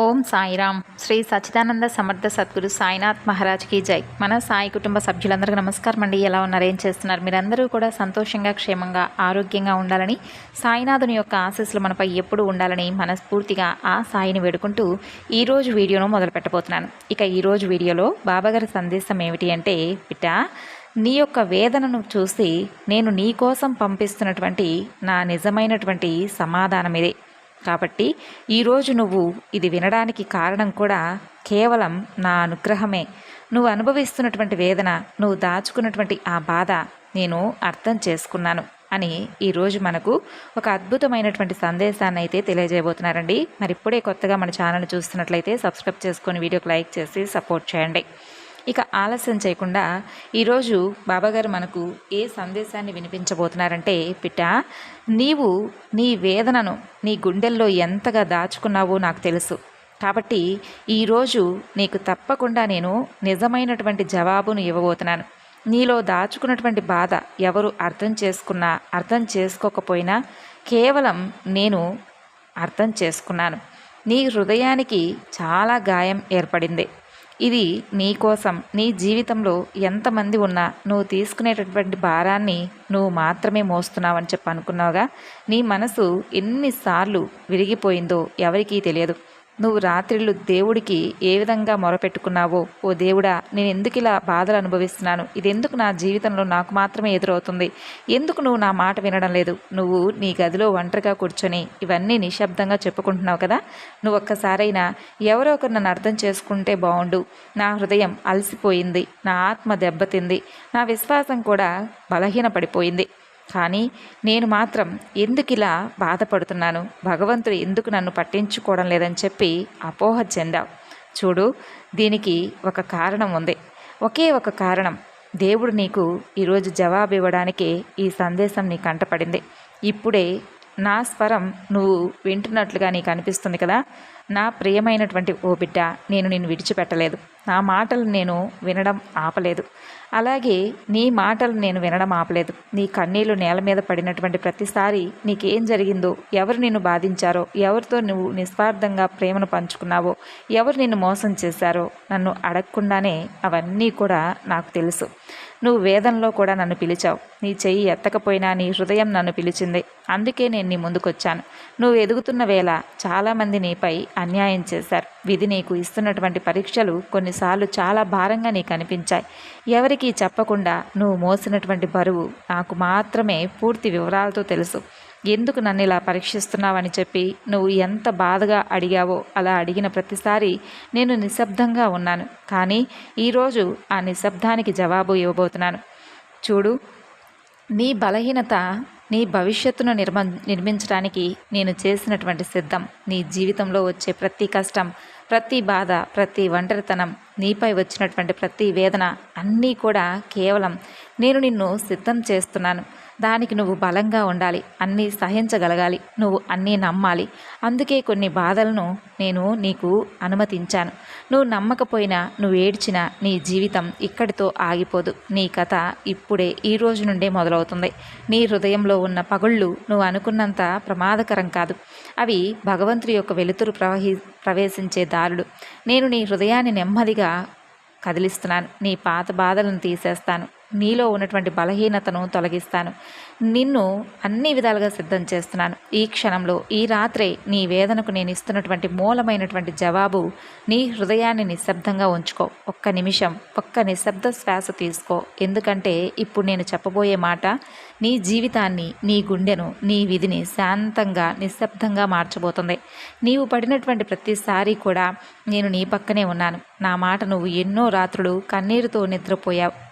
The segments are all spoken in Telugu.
ఓం సాయిరామ్. శ్రీ సచ్చిదానంద సమర్థ సద్గురు సాయినాథ్ మహారాజ్కి జై. మన సాయి కుటుంబ సభ్యులందరికీ నమస్కారం అండి. ఎలా ఉన్నారు? ఏం చేస్తున్నారు? మీరందరూ కూడా సంతోషంగా క్షేమంగా ఆరోగ్యంగా ఉండాలని సాయినాథుని యొక్క ఆశీస్సులు మనపై ఎప్పుడూ ఉండాలని మనస్ఫూర్తిగా ఆ సాయిని వేడుకుంటూ ఈరోజు వీడియోను మొదలు పెట్టబోతున్నాను ఇక ఈరోజు వీడియోలో బాబాగారి సందేశం ఏమిటి అంటే బిడ్డ నీ యొక్క వేదనను చూసి నేను నీ కోసం పంపిస్తున్నటువంటి నా నిజమైనటువంటి సమాధానం ఇదే కాబట్టి ఈరోజు నువ్వు ఇది వినడానికి కారణం కూడా కేవలం నా అనుగ్రహమే. నువ్వు అనుభవిస్తున్నటువంటి వేదన నువ్వు దాచుకున్నటువంటి ఆ బాధ నేను అర్థం చేసుకున్నాను అని ఈరోజు మనకు ఒక అద్భుతమైనటువంటి సందేశాన్ని అయితే తెలియజేయబోతున్నారండి. మరి ఇప్పుడే కొత్తగా మన ఛానల్ చూస్తున్నట్లయితే సబ్స్క్రైబ్ చేసుకొని వీడియోకి లైక్ చేసి సపోర్ట్ చేయండి. ఇక ఆలస్యం చేయకుండా ఈరోజు బాబాగారు మనకు ఏ సందేశాన్ని వినిపించబోతున్నారంటే పిట్ట నీవు నీ వేదనను నీ గుండెల్లో ఎంతగా దాచుకున్నావో నాకు తెలుసు. కాబట్టి ఈరోజు నీకు తప్పకుండా నేను నిజమైనటువంటి జవాబును ఇవ్వబోతున్నాను. నీలో దాచుకున్నటువంటి బాధ ఎవరు అర్థం చేసుకున్నా అర్థం చేసుకోకపోయినా కేవలం నేను అర్థం చేసుకున్నాను. నీ హృదయానికి చాలా గాయం ఏర్పడింది. ఇది నీ కోసం నీ జీవితంలో ఎంతమంది ఉన్నా నువ్వు తీసుకునేటటువంటి భారాన్ని నువ్వు మాత్రమే మోస్తున్నావని చెప్పి అనుకున్నావుగా నీ మనసు ఎన్నిసార్లు విరిగిపోయిందో ఎవరికీ తెలియదు. నువ్వు రాత్రిళ్ళు దేవుడికి ఏ విధంగా మొరపెట్టుకున్నావో ఓ దేవుడా నేను ఎందుకు ఇలా బాధలు అనుభవిస్తున్నాను? ఇది ఎందుకు నా జీవితంలో నాకు మాత్రమే ఎదురవుతుంది? ఎందుకు నువ్వు నా మాట వినడం లేదు? నువ్వు నీ గదిలో ఒంటరిగా కూర్చొని ఇవన్నీ నిశ్శబ్దంగా చెప్పుకుంటున్నావు కదా? నువ్వు ఒక్కసారైనా ఎవరో ఒకరు నన్ను అర్థం చేసుకుంటే బాగుండు నా హృదయం అలసిపోయింది. నా ఆత్మ దెబ్బతింది. నా విశ్వాసం కూడా బలహీనపడిపోయింది. కానీ నేను మాత్రం ఎందుకు ఇలా బాధపడుతున్నాను? భగవంతుడు ఎందుకు నన్ను పట్టించుకోవడం లేదని చెప్పి అపోహ చెందావు చూడు దీనికి ఒక కారణం ఉంది. ఒకే ఒక కారణం. దేవుడు నీకు ఈరోజు జవాబు ఇవ్వడానికి ఈ సందేశం నీ కంటపడింది ఇప్పుడే నా స్వరం నువ్వు వింటున్నట్లుగా నీకు అనిపిస్తుంది కదా? నా ప్రియమైనటువంటి ఓ బిడ్డ నేను నిన్ను విడిచిపెట్టలేదు. నా మాటలు నేను వినడం ఆపలేదు. అలాగే నీ మాటలు నేను వినడం ఆపలేదు. నీ కన్నీళ్ళు నేల మీద పడినటువంటి ప్రతిసారి నీకేం జరిగిందో ఎవరు నిన్ను బాధించారో ఎవరితో నువ్వు నిస్వార్థంగా ప్రేమను పంచుకున్నావో ఎవరు నిన్ను మోసం చేశారో నన్ను అడగకుండానే అవన్నీ కూడా నాకు తెలుసు. నువ్వు వేదంలో కూడా నన్ను పిలిచావు. నీ చెయ్యి ఎత్తకపోయినా నీ హృదయం నన్ను పిలిచింది. అందుకే నేను నీ ముందుకొచ్చాను. నువ్వు ఎదుగుతున్న వేళ చాలామంది నీపై అన్యాయం చేశారు. విధి నీకు ఇస్తున్నటువంటి పరీక్షలు కొన్నిసార్లు చాలా భారంగా నీకు అనిపించాయి. ఎవరికీ చెప్పకుండా నువ్వు మోసినటువంటి బరువు నాకు మాత్రమే పూర్తి వివరాలతో తెలుసు. ఎందుకు నన్ను ఇలా పరీక్షిస్తున్నావని చెప్పి నువ్వు ఎంత బాధగా అడిగావో అలా అడిగిన ప్రతిసారి నేను నిశ్శబ్దంగా ఉన్నాను. కానీ ఈరోజు ఆ నిశ్శబ్దానికి జవాబు ఇవ్వబోతున్నాను. చూడు నీ బలహీనత నీ భవిష్యత్తును నిర్మ నిర్మించడానికి నేను చేసినటువంటి సిద్ధం నీ జీవితంలో వచ్చే ప్రతి కష్టం ప్రతి బాధ ప్రతి ఒంటరితనం నీపై వచ్చినటువంటి ప్రతి వేదన అన్నీ కూడా కేవలం నేను నిన్ను సిద్ధం చేస్తున్నాను. దానికి నువ్వు బలంగా ఉండాలి అన్నీ సహించగలగాలి నువ్వు అన్నీ నమ్మాలి. అందుకే కొన్ని బాధలను నేను నీకు అనుమతించాను. నువ్వు నమ్మకపోయినా నువ్వు ఏడ్చిన నీ జీవితం ఇక్కడితో ఆగిపోదు. నీ కథ ఇప్పుడే ఈ రోజు నుండే మొదలవుతుంది. నీ హృదయంలో ఉన్న పగుళ్ళు నువ్వు అనుకున్నంత ప్రమాదకరం కాదు. అవి భగవంతుడి యొక్క వెలుతురు ప్రవహి ప్రవేశించే దారులు. నేను నీ హృదయాన్ని నెమ్మదిగా కదిలిస్తున్నాను. నీ పాత బాధలను తీసేస్తాను. నీలో ఉన్నటువంటి బలహీనతను తొలగిస్తాను. నిన్ను అన్ని విధాలుగా సిద్ధం చేస్తున్నాను. ఈ క్షణంలో ఈ రాత్రే నీ వేదనకు నేను ఇస్తున్నటువంటి మూలమైనటువంటి జవాబు నీ హృదయాన్ని నిశ్శబ్దంగా ఉంచుకో. ఒక్క నిమిషం ఒక్క నిశ్శబ్ద శ్వాస తీసుకో. ఎందుకంటే ఇప్పుడు నేను చెప్పబోయే మాట నీ జీవితాన్ని నీ గుండెను నీ విధిని శాంతంగా నిశ్శబ్దంగా మార్చబోతుంది. నీవు పడినటువంటి ప్రతిసారి కూడా నేను నీ పక్కనే ఉన్నాను. నా మాట నువ్వు ఎన్నో రాత్రులు కన్నీరుతో నిద్రపోయావు.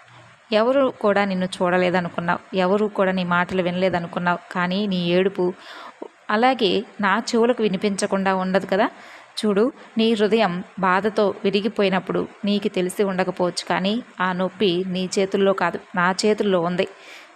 ఎవరు కూడా నిన్ను చూడలేదనుకున్నావు. ఎవరు కూడా నీ మాటలు వినలేదనుకున్నావు. కానీ నీ ఏడుపు అలాగే నా చెవులకు వినిపించకుండా ఉండదు కదా. చూడు నీ హృదయం బాధతో విరిగిపోయినప్పుడు నీకు తెలిసి ఉండకపోవచ్చు కానీ ఆ నొప్పి నీ చేతుల్లో కాదు నా చేతుల్లో ఉంది.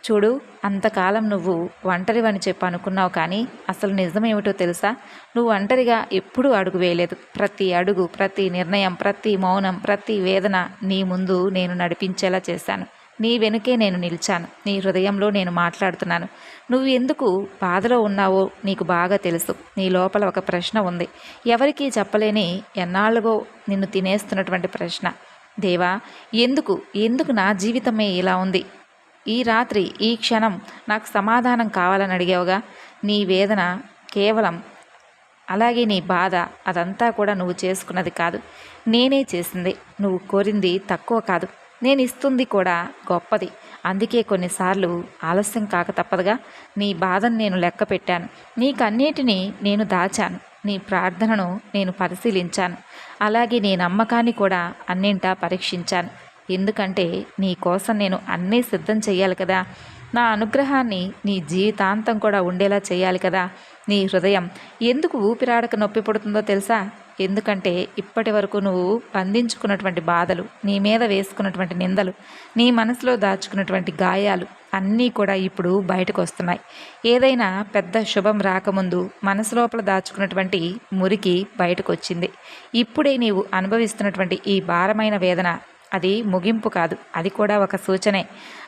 చూడు అంతకాలం నువ్వు ఒంటరివని చెప్పి అనుకున్నావు కానీ అసలు నిజమేమిటో తెలుసా? నువ్వు ఒంటరిగా ఎప్పుడూ అడుగు వేయలేదు. ప్రతి అడుగు ప్రతి నిర్ణయం ప్రతి మౌనం ప్రతి వేదన నీ ముందు నేను నడిపించేలా చేశాను. నీ వెనుకే నేను నిలిచాను. నీ హృదయంలో నేను మాట్లాడుతున్నాను. నువ్వు ఎందుకు బాధలో ఉన్నావో నీకు బాగా తెలుసు. నీ లోపల ఒక ప్రశ్న ఉంది. ఎవరికీ చెప్పలేని ఎన్నాళ్ళుగో నిన్ను తినేస్తున్నటువంటి ప్రశ్న. దేవా ఎందుకు? ఎందుకు నా జీవితమే ఇలా ఉంది? ఈ రాత్రి ఈ క్షణం నాకు సమాధానం కావాలని అడిగావుగా? నీ వేదన కేవలం అలాగే నీ బాధ అదంతా కూడా నువ్వు చేసుకున్నది కాదు. నేనే చేసింది. నువ్వు కోరింది తక్కువ కాదు. నేను ఇస్తుంది కూడా గొప్పది. అందుకే కొన్నిసార్లు ఆలస్యం కాక తప్పదుగా. నీ బాధను నేను లెక్క పెట్టాను. నీకన్నిటినీ నేను దాచాను. నీ ప్రార్థనను నేను పరిశీలించాను. అలాగే నీ నమ్మకాన్ని కూడా అన్నింటా పరీక్షించాను. ఎందుకంటే నీ కోసం నేను అన్నీ సిద్ధం చేయాలి కదా. నా అనుగ్రహాన్ని నీ జీవితాంతం కూడా ఉండేలా చేయాలి కదా. నీ హృదయం ఎందుకు ఊపిరాడక నొప్పి పడుతుందో తెలుసా? ఎందుకంటే ఇప్పటి వరకు నువ్వు బంధించుకున్నటువంటి బాధలు నీ మీద వేసుకున్నటువంటి నిందలు నీ మనసులో దాచుకున్నటువంటి గాయాలు అన్నీ కూడా ఇప్పుడు బయటకు వస్తున్నాయి. ఏదైనా పెద్ద శుభం రాకముందు మనసు లోపల దాచుకున్నటువంటి మురికి బయటకు వచ్చింది ఇప్పుడే నీవు అనుభవిస్తున్నటువంటి ఈ భారమైన వేదన అది ముగింపు కాదు. అది కూడా ఒక సూచనే.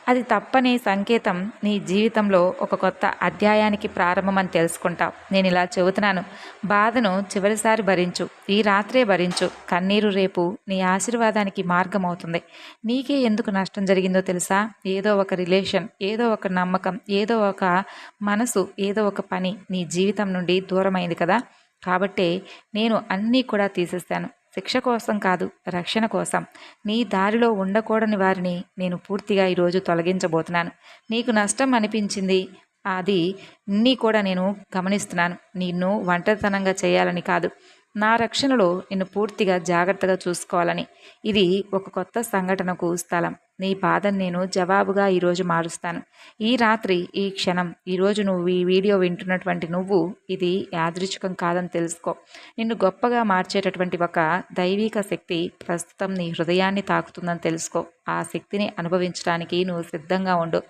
అది తప్పని సంకేతం నీ జీవితంలో ఒక కొత్త అధ్యాయానికి ప్రారంభమని తెలుసుకుంటావు నేను ఇలా చెబుతున్నాను. బాధను చివరిసారి భరించు. ఈ రాత్రే భరించు. కన్నీరు రేపు నీ ఆశీర్వాదానికి మార్గం అవుతుంది నీకే ఎందుకు నష్టం జరిగిందో తెలుసా? ఏదో ఒక రిలేషన్ ఏదో ఒక నమ్మకం ఏదో ఒక మనసు ఏదో ఒక పని నీ జీవితం నుండి దూరమైంది కదా? కాబట్టే నేను అన్నీ కూడా తీసేస్తాను. శిక్ష కోసం కాదు రక్షణ కోసం. నీ దారిలో ఉండకూడని వారిని నేను పూర్తిగా ఈరోజు తొలగించబోతున్నాను. నీకు నష్టం అనిపించింది అది నీ కూడా నేను గమనిస్తున్నాను. నిన్ను ఒంటరితనంగా చేయాలని కాదు. నా రక్షణలో నిన్ను పూర్తిగా జాగ్రత్తగా చూసుకోవాలని. ఇది ఒక కొత్త సంఘటనకు స్థలం. నీ బాధను నేను జవాబుగా ఈరోజు మారుస్తాను. ఈ రాత్రి ఈ క్షణం ఈరోజు నువ్వు ఈ వీడియో వింటున్నటువంటి నువ్వు ఇది యాదృచ్ఛికం కాదని తెలుసుకో. నిన్ను గొప్పగా మార్చేటటువంటి ఒక దైవిక శక్తి ప్రస్తుతం నీ హృదయాన్ని తాకుతుందని తెలుసుకో. ఆ శక్తిని అనుభవించడానికి నువ్వు సిద్ధంగా ఉండు.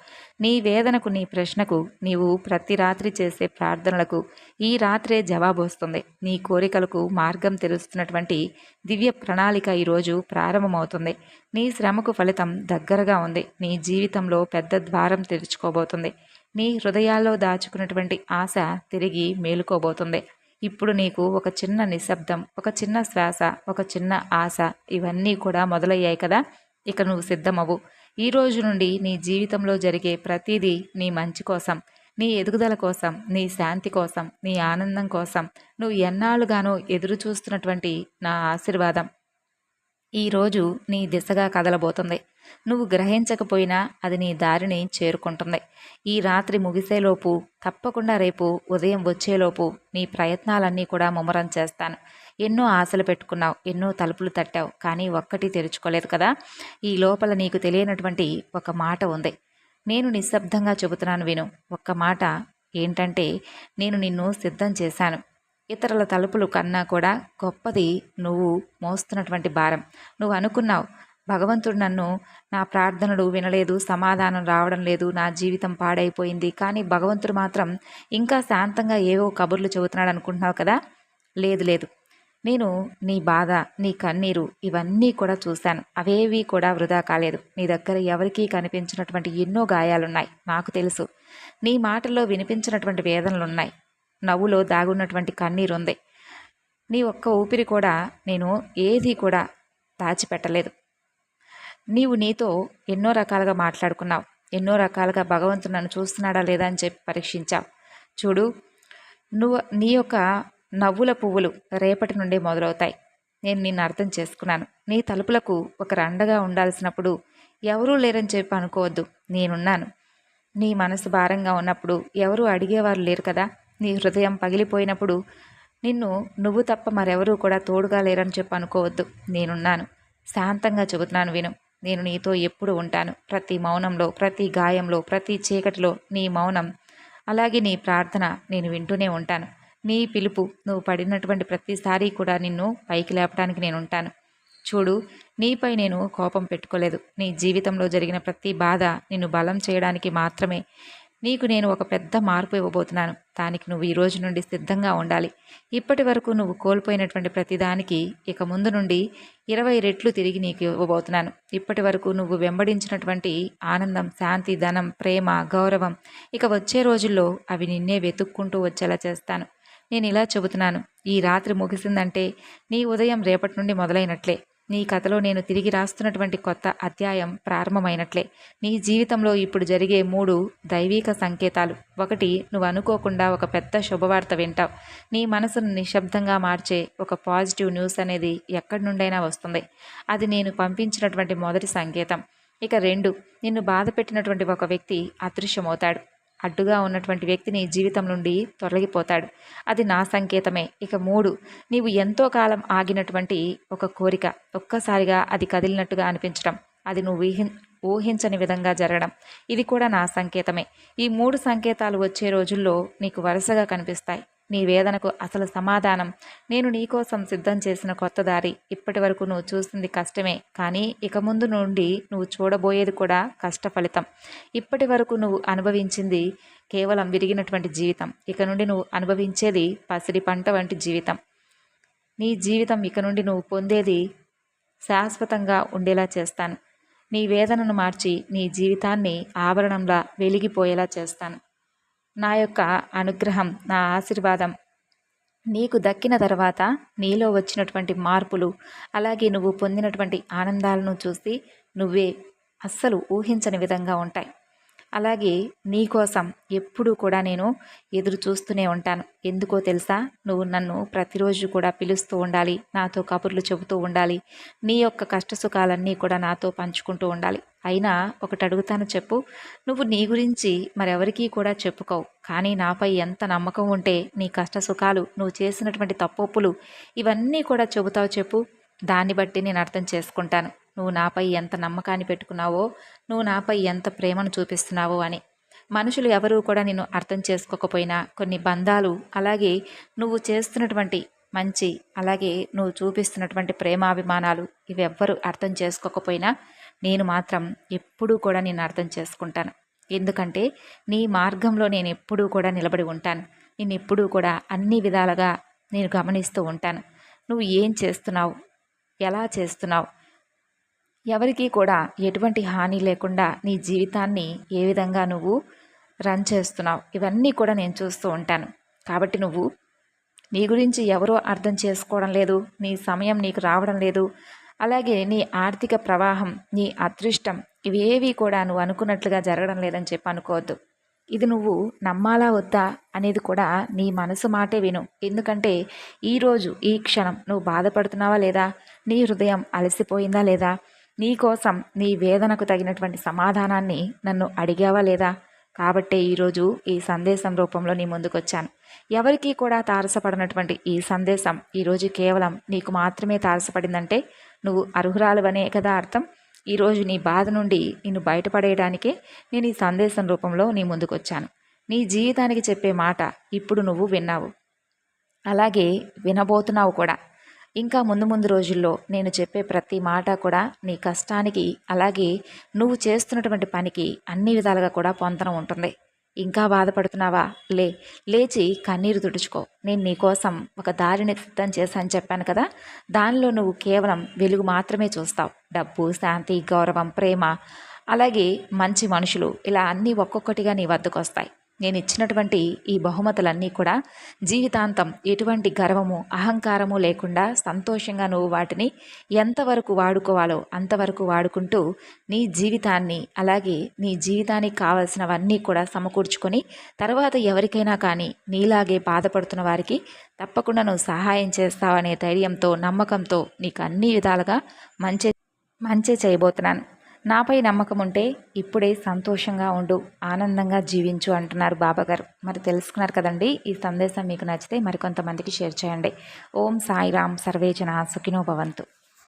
నీ వేదనకు నీ ప్రశ్నకు నీవు ప్రతి రాత్రి చేసే ప్రార్థనలకు ఈ రాత్రే జవాబు వస్తుంది. నీ కోరికలకు మార్గం తెలుస్తున్నటువంటి దివ్య ప్రణాళిక ఈరోజు ప్రారంభమవుతుంది. నీ శ్రమకు ఫలితం దగ్గరగా ఉంది. నీ జీవితంలో పెద్ద ద్వారం తెరుచుకోబోతుంది. నీ హృదయాల్లో దాచుకున్నటువంటి ఆశ తిరిగి మేలుకోబోతుంది. ఇప్పుడు నీకు ఒక చిన్న నిశ్శబ్దం ఒక చిన్న శ్వాస ఒక చిన్న ఆశ ఇవన్నీ కూడా మొదలయ్యాయి కదా. ఇక నువ్వు సిద్ధమవు. ఈ రోజు నుండి నీ జీవితంలో జరిగే ప్రతిదీ నీ మంచి కోసం. నీ ఎదుగుదల కోసం నీ శాంతి కోసం నీ ఆనందం కోసం నువ్వు ఎన్నాళ్ళుగానో ఎదురు చూస్తున్నటువంటి నా ఆశీర్వాదం. ఈరోజు నీ దిశగా కదలబోతుంది. నువ్వు గ్రహించకపోయినా అది నీ దారిని చేరుకుంటుంది. ఈ రాత్రి ముగిసేలోపు తప్పకుండా రేపు ఉదయం వచ్చేలోపు నీ ప్రయత్నాలన్నీ కూడా ముమ్మరం చేస్తాను. ఎన్నో ఆశలు పెట్టుకున్నావు ఎన్నో తలుపులు తట్టావు కానీ ఒక్కటి తెరుచుకోలేదు కదా? ఈ లోపల నీకు తెలియనటువంటి ఒక మాట ఉంది. నేను నిశ్శబ్దంగా చెబుతున్నాను విను. ఒక్క మాట ఏంటంటే నేను నిన్ను సిద్ధం చేశాను. ఇతరుల తలుపులు కన్నా కూడా గొప్పది నువ్వు మోస్తున్నటువంటి భారం. నువ్వు అనుకున్నావు భగవంతుడు నన్ను నా ప్రార్థనలు వినలేదు సమాధానం రావడం లేదు నా జీవితం పాడైపోయింది. కానీ భగవంతుడు మాత్రం ఇంకా శాంతంగా ఏవో కబుర్లు చెబుతున్నాడు అనుకుంటున్నావు కదా? లేదు లేదు. నేను నీ బాధ నీ కన్నీరు ఇవన్నీ కూడా చూశాను. అవేవి కూడా వృధా కాలేదు. నీ దగ్గర ఎవరికీ కనిపించినటువంటి ఎన్నో గాయాలున్నాయి. నాకు తెలుసు. నీ మాటల్లో వినిపించినటువంటి వేదనలున్నాయి. నవ్వులో దాగున్నటువంటి కన్నీరు ఉంది నీ ఒక్క ఊపిరి కూడా నేను ఏది కూడా దాచిపెట్టలేదు. నీవు నీతో ఎన్నో రకాలుగా మాట్లాడుకున్నావు. ఎన్నో రకాలుగా భగవంతుడు నన్ను చూస్తున్నాడా లేదా అని చెప్పి పరీక్షించావు. చూడు నువ్వు నీ యొక్క నవ్వుల పువ్వులు రేపటి నుండి మొదలవుతాయి. నేను నిన్ను అర్థం చేసుకున్నాను. నీ తలుపులకు ఒక రండగా ఉండాల్సినప్పుడు ఎవరూ లేరని చెప్పి అనుకోవద్దు. నేనున్నాను. నీ మనసు భారంగా ఉన్నప్పుడు ఎవరూ అడిగేవారు లేరు కదా. నీ హృదయం పగిలిపోయినప్పుడు నిన్ను నువ్వు తప్ప మరెవరూ కూడా తోడుగా లేరని చెప్పి అనుకోవద్దు. నేనున్నాను. శాంతంగా చెబుతున్నాను విను. నేను నీతో ఎప్పుడు ఉంటాను. ప్రతి మౌనంలో ప్రతి గాయంలో ప్రతి చీకటిలో నీ మౌనం అలాగే నీ ప్రార్థన నేను వింటూనే ఉంటాను. నీ పిలుపు. నువ్వు పడినటువంటి ప్రతిసారి కూడా నిన్ను పైకి లేపడానికి నేను ఉంటాను. చూడు నీపై నేను కోపం పెట్టుకోలేదు. నీ జీవితంలో జరిగిన ప్రతి బాధ నిన్ను బలం చేయడానికి మాత్రమే. నీకు నేను ఒక పెద్ద మార్పు ఇవ్వబోతున్నాను. దానికి నువ్వు ఈ రోజు నుండి సిద్ధంగా ఉండాలి. ఇప్పటి వరకు నువ్వు కోల్పోయినటువంటి ప్రతిదానికి ఇక ముందు నుండి ఇరవై రెట్లు తిరిగి నీకు ఇవ్వబోతున్నాను. ఇప్పటి వరకు నువ్వు వెంబడించినటువంటి ఆనందం శాంతి ధనం ప్రేమ గౌరవం ఇక వచ్చే రోజుల్లో అవి నిన్నే వెతుక్కుంటూ వచ్చేలా చేస్తాను. నేను ఇలా చెబుతున్నాను. ఈ రాత్రి ముగిసిందంటే నీ ఉదయం రేపటి నుండి మొదలైనట్లే. నీ కథలో నేను తిరిగి రాస్తున్నటువంటి కొత్త అధ్యాయం ప్రారంభమైనట్లే. నీ జీవితంలో ఇప్పుడు జరిగే మూడు దైవీక సంకేతాలు. ఒకటి నువ్వు అనుకోకుండా ఒక పెద్ద శుభవార్త వింటావు. నీ మనసును నిశ్శబ్దంగా మార్చే ఒక పాజిటివ్ న్యూస్ అనేది ఎక్కడి నుండైనా వస్తుంది. అది నేను పంపించినటువంటి మొదటి సంకేతం. ఇక రెండు నిన్ను బాధ పెట్టినటువంటి ఒక వ్యక్తి అదృశ్యమవుతాడు. అడ్డుగా ఉన్నటువంటి వ్యక్తి నీ జీవితం నుండి తొలగిపోతాడు. అది నా సంకేతమే. ఇక మూడు నీవు ఎంతో కాలం ఆగినటువంటి ఒక కోరిక ఒక్కసారిగా అది కదిలినట్టుగా అనిపించడం. అది నువ్వు ఊహి ఊహించని విధంగా జరగడం. ఇది కూడా నా సంకేతమే. ఈ మూడు సంకేతాలు వచ్చే రోజుల్లో నీకు వరుసగా కనిపిస్తాయి. నీ వేదనకు అసలు సమాధానం. నేను నీకోసం సిద్ధం చేసిన కొత్త దారి ఇప్పటి వరకు నువ్వు చూసింది కష్టమే. కానీ ఇక ముందు నుండి నువ్వు చూడబోయేది కూడా కష్ట ఫలితం ఇప్పటి వరకు నువ్వు అనుభవించింది కేవలం విరిగినటువంటి జీవితం. ఇక నుండి నువ్వు అనుభవించేది పసిడి పంట వంటి జీవితం. నీ జీవితం ఇక నుండి నువ్వు పొందేది శాశ్వతంగా ఉండేలా చేస్తాను. నీ వేదనను మార్చి నీ జీవితాన్ని ఆభరణంలా వెలిగిపోయేలా చేస్తాను. నా యొక్క అనుగ్రహం నా ఆశీర్వాదం. నీకు దక్కిన తర్వాత నీలో వచ్చినటువంటి మార్పులు అలాగే నువ్వు పొందినటువంటి ఆనందాలను చూసి నువ్వే అస్సలు ఊహించని విధంగా ఉంటాయి. అలాగే నీ కోసం ఎప్పుడూ కూడా నేను ఎదురు చూస్తూనే ఉంటాను. ఎందుకో తెలుసా? నువ్వు నన్ను ప్రతిరోజు కూడా పిలుస్తూ ఉండాలి నాతో కబుర్లు చెబుతూ ఉండాలి నీ యొక్క కష్ట సుఖాలన్నీ కూడా నాతో పంచుకుంటూ ఉండాలి. అయినా ఒకటి అడుగుతాను చెప్పు. నువ్వు నీ గురించి మరెవరికీ కూడా చెప్పుకోవు. కానీ నాపై ఎంత నమ్మకం ఉంటే నీ కష్ట సుఖాలు నువ్వు చేసినటువంటి తప్పొప్పులు ఇవన్నీ కూడా చెబుతావు చెప్పు. దాన్ని బట్టి నేను అర్థం చేసుకుంటాను. నువ్వు నాపై ఎంత నమ్మకాన్ని పెట్టుకున్నావో నువ్వు నాపై ఎంత ప్రేమను చూపిస్తున్నావో అని. మనుషులు ఎవరూ కూడా నిన్ను అర్థం చేసుకోకపోయినా కొన్ని బంధాలు అలాగే నువ్వు చేస్తున్నటువంటి మంచి అలాగే నువ్వు చూపిస్తున్నటువంటి ప్రేమాభిమానాలు ఇవి ఎవ్వరు అర్థం చేసుకోకపోయినా నేను మాత్రం ఎప్పుడూ కూడా నేను అర్థం చేసుకుంటాను. ఎందుకంటే నీ మార్గంలో నేను ఎప్పుడూ కూడా నిలబడి ఉంటాను. నేను ఎప్పుడూ కూడా అన్ని విధాలుగా నేను గమనిస్తూ ఉంటాను. నువ్వు ఏం చేస్తున్నావు? ఎలా చేస్తున్నావు? ఎవరికీ కూడా ఎటువంటి హాని లేకుండా నీ జీవితాన్ని ఏ విధంగా నువ్వు రన్ చేస్తున్నావు? ఇవన్నీ కూడా నేను చూస్తూ ఉంటాను. కాబట్టి నువ్వు నీ గురించి ఎవరో అర్థం చేసుకోవడం లేదు. నీ సమయం నీకు రావడం లేదు. అలాగే నీ ఆర్థిక ప్రవాహం నీ అదృష్టం ఇవేవి కూడా నువ్వు అనుకున్నట్లుగా జరగడం లేదని చెప్పి అనుకోవద్దు. ఇది నువ్వు నమ్మాలా వద్దా అనేది కూడా నీ మనసు మాటే విను. ఎందుకంటే ఈరోజు ఈ క్షణం నువ్వు బాధపడుతున్నావా లేదా? నీ హృదయం అలసిపోయిందా లేదా? నీ కోసం నీ వేదనకు తగినటువంటి సమాధానాన్ని నన్ను అడిగావా లేదా? కాబట్టే ఈరోజు ఈ సందేశం రూపంలో నీ ముందుకొచ్చాను. ఎవరికీ కూడా తారసపడినటువంటి ఈ సందేశం ఈరోజు కేవలం నీకు మాత్రమే తారసపడిందంటే నువ్వు అర్హురాలువనే కదా అర్థం? ఈరోజు నీ బాధ నుండి నిన్ను బయటపడేయడానికే నేను ఈ సందేశం రూపంలో నీ ముందుకొచ్చాను. నీ జీవితానికి చెప్పే మాట ఇప్పుడు నువ్వు విన్నావు. అలాగే వినబోతున్నావు కూడా. ఇంకా ముందు ముందు రోజుల్లో నేను చెప్పే ప్రతి మాట కూడా నీ కష్టానికి అలాగే నువ్వు చేస్తున్నటువంటి పనికి అన్ని విధాలుగా కూడా పొంతనం ఉంటుంది. ఇంకా బాధపడుతున్నావా? లే లేచి కన్నీరు తుడుచుకో. నేను నీకోసం ఒక దారిని సిద్ధం చేశాను చెప్పాను కదా? దానిలో నువ్వు కేవలం వెలుగు మాత్రమే చూస్తావు. డబ్బు శాంతి గౌరవం ప్రేమ అలాగే మంచి మనుషులు ఇలా అన్నీ ఒక్కొక్కటిగా నీ వద్దకు వస్తాయి. నేను ఇచ్చినటువంటి ఈ బహుమతులన్నీ కూడా జీవితాంతం ఎటువంటి గర్వము అహంకారము లేకుండా సంతోషంగా నువ్వు వాటిని ఎంతవరకు వాడుకోవాలో అంతవరకు వాడుకుంటూ నీ జీవితాన్ని అలాగే నీ జీవితానికి కావలసినవన్నీ కూడా సమకూర్చుకొని తర్వాత ఎవరికైనా కానీ నీలాగే బాధపడుతున్న వారికి తప్పకుండా నువ్వు సహాయం చేస్తావనే ధైర్యంతో నమ్మకంతో నీకు అన్ని విధాలుగా మంచి మంచి చేయబోతున్నాను. నాపై నమ్మకం ఉంటే ఇప్పుడే సంతోషంగా ఉండు ఆనందంగా జీవించు అంటున్నారు బాబాగారు. మరి తెలుసుకున్నారు కదండి ఈ సందేశం మీకు నచ్చితే మరికొంతమందికి షేర్ చేయండి. ఓం సాయిరామ్ సర్వేజన సుఖినో భవంతు.